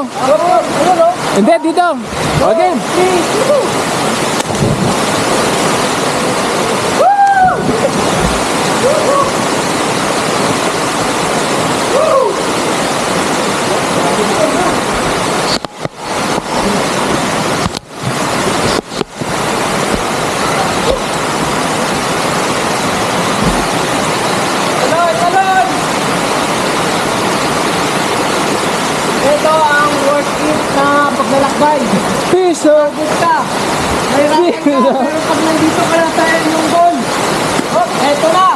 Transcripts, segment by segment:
Hindi, dito. Okay. Talon, talon! Ito ang worth it na paglalakbay. Piso. Pagod ka. Mahirapan ka. Pero pag nandito ka na sa inyong goal. Oh, eto na.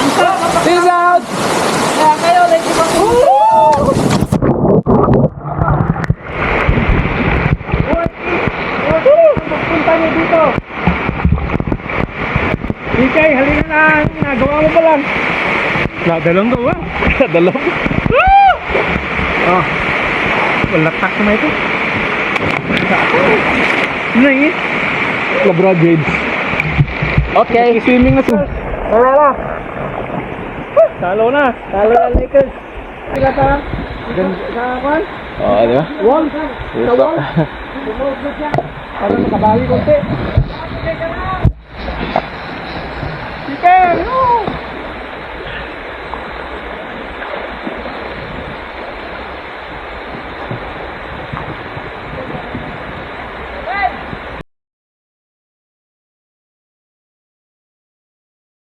Ang sarap Peace out. Kaya kayo, it. Magpunta niyo dito. Ikay, halina na. Nagawa mo pa lang. Nadalong ka ba? Nadalong. Oh. Walatak na ito. Ano yun? Cobra Jades. Okay. Swimming na siya. Wala na. Talo na. Talo na Lakers. Sila ta. Sa kwan? Oo, di ba? Wall. Sa wall. Sumulog na siya. Para nakabali konti.